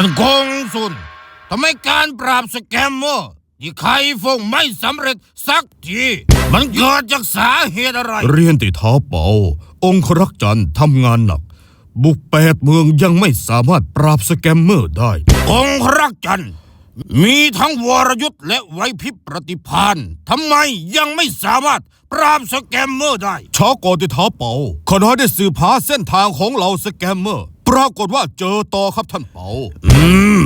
ท่านกงสุนทำไมการปราบสแกมเมอร์ที่ไข่ฟงไม่สำเร็จสักที มันเกิดจากสาเหตุอะไร เรียนติเท้าเป่า องครักษ์จันทร์ทำงานหนัก บุกแปดเมืองยังไม่สามารถปราบสแกมเมอร์ได้ องครักษ์จันทร์มีทั้งวรยุทธ์และไหวพริบปฏิภาณทำไมยังไม่สามารถปราบสแกมเมอร์ได้ ช้าก่อนติเท้าเป่าขณะได้สืบหาเส้นทางของเหล่าสแกมเมอร์ป รากฏว่าเจอต่อครับท่านเป่าอืม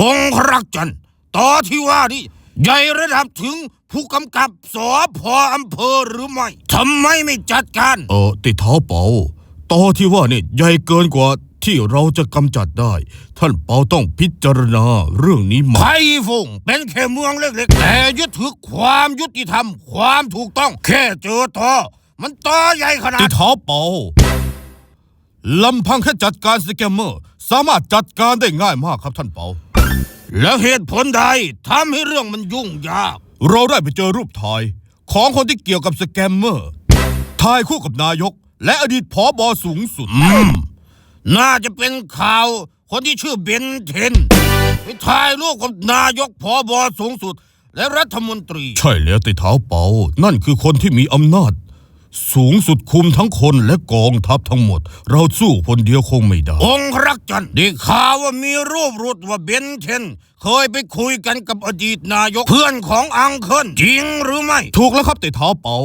องครักษ์จันทร์ต่อที่ว่านี่ใหญ่ระดับถึงผู้กำกับสอพออำเภอหรือไม่ทำไมไม่จัดการ เออติเท้าเป่าต่อที่ว่าเนี่ยใหญ่เกินกว่าที่เราจะกำจัดได้ ท่านเป่าต้องพิจารณาเรื่องนี้ใหมาไผ่ฟงเป็นแค่เมืองเล็กๆแต่ยึดถือความยุติธรรม ความถูกต้อง แค่เจอต่อมันต่อใหญ่ขนาติดเท้าเป่า ลำพังแค่จัดการสแกมเมอร์ สามารถจัดการได้ง่ายมากครับท่านเป่าแล้วเหตุผลใดทำให้เรื่องมันยุ่งยาก เราได้ไปเจอรูปถ่าย ของคนที่เกี่ยวกับสแกมเมอร์ถ่ายคู่กับนายก และอดีตผอบอสูงสุดอืมน่าจะเป็นข่าวคนที่ชื่อเบนเทนไปถ่ายรูปกับนายกพอบอสูงสุด และรัฐมนตรี ใช่แล้วติเท้าเป่านั่นคือคนที่มีอำนาจ สูงสุดคุมทั้งคนและกองทัพทั้งหมด เราสู้คนเดียวคงไม่ได้ องค์รักจันทร์ได้ข่าวว่ามีรูปรุดว่าเบนเทน เคยไปคุยกันกับอดีตนายกเพื่อนของอังเคิลจริงหรือไม่ ถูกแล้วครับติเท้าเป่า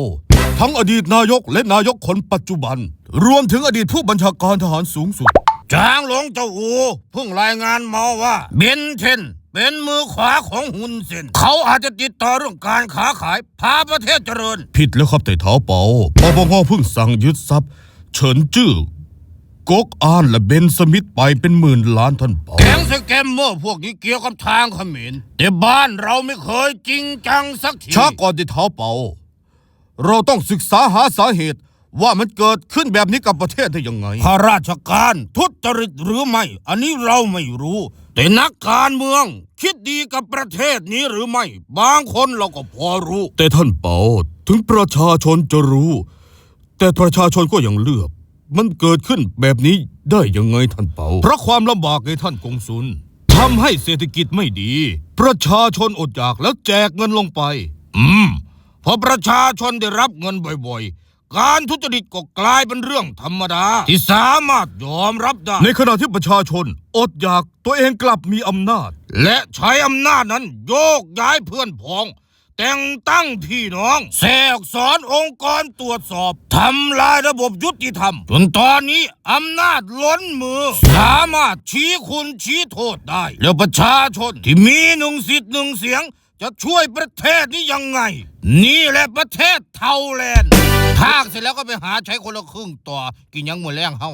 ทั้งอดีตนายกและนายกคนปัจจุบัน รวมถึงอดีตผู้บัญชาการทหารสูงสุด จางหลงเจ้าอูเพิ่งรายงานมาว่าเบนเทน เป็นมือขวาของฮุนเซนเขาอาจจะติดต่อเรื่องการค้าขาย พาประเทศเจริญ ผิดแล้วครับแต่เท้าเปาปปงเพิ่งสั่งยึดทรัพย์ เฉินจื้อกกอานและเบนสมิธไปเป็นหมื่นล้านท่านเปาแก๊งสแกมเมอร์พวกนี้เกี่ยวกับทางเขมรแต่บ้านเราไม่เคยจริงจังสักทีช้าก่อนติเท้าเปา เราต้องศึกษาหาสาเหตุว่ามันเกิดขึ้นแบบนี้กับประเทศได้ยังไงข้าราชการทุจริตหรือไม่ อันนี้เราไม่รู้ แต่นักการเมือง คิดดีกับประเทศนี้หรือไม่ บางคนเราก็พอรู้ แต่ท่านเปาถึงประชาชนจะรู้ แต่ประชาชนก็ยังเลือก มันเกิดขึ้นแบบนี้ได้ยังไงท่านเปาเพราะความลำบากในท่านกงสุลทำให้เศรษฐกิจไม่ดี ประชาชนอดอยากแล้วแจกเงินลงไป อืมพอประชาชนได้รับเงินบ่อยๆ การทุจริตก็กลายเป็นเรื่องธรรมดา ที่สามารถยอมรับได้ ในขณะที่ประชาชน อดอยากตัวเองกลับมีอำนาจ และใช้อำนาจนั้นโยกย้ายเพื่อนพ้อง แต่งตั้งพี่น้องแทรกสอนองค์กรตรวจสอบทำลายระบบยุติธรรม จนตอนนี้อำนาจล้นมือ สามารถชี้คุณชี้โทษได้ แล้วประชาชนที่มีหนึ่งสิทธิ์หนึ่งเสียง จะช่วยประเทศนี้ยังไง นี่แหละประเทศเทาแลนด์ทากเสร็จแล้วก็ไปหาใช้คนละครึ่งต่อกินยังหมดแรงเฮา